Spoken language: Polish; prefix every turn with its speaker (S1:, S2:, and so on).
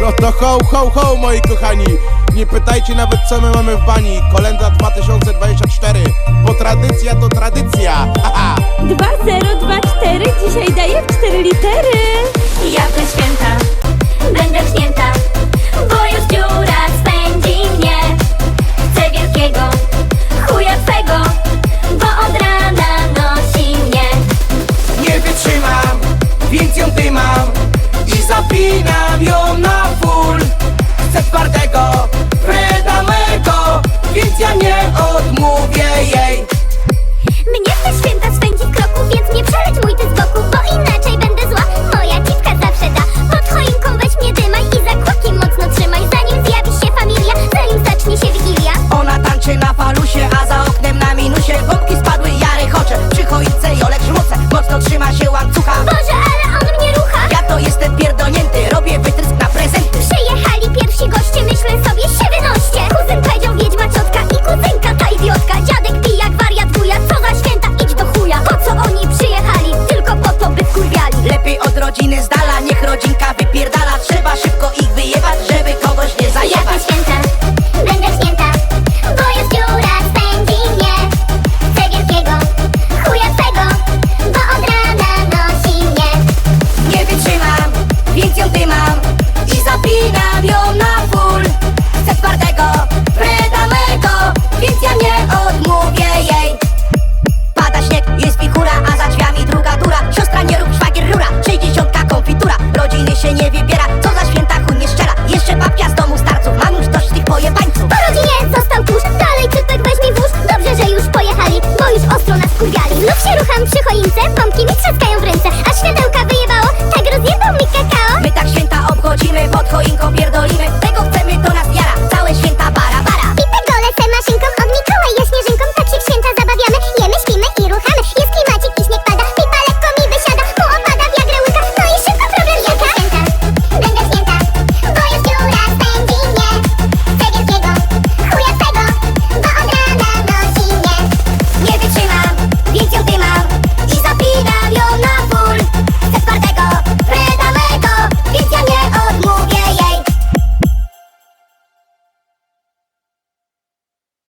S1: No to ho, ho, ho, moi kochani. Nie pytajcie nawet co my mamy w bani. Kolenda 2024 Bo tradycja to tradycja. Haha
S2: 2024 dzisiaj daję w 4 litery.
S3: Ja te święta Godzinę zdania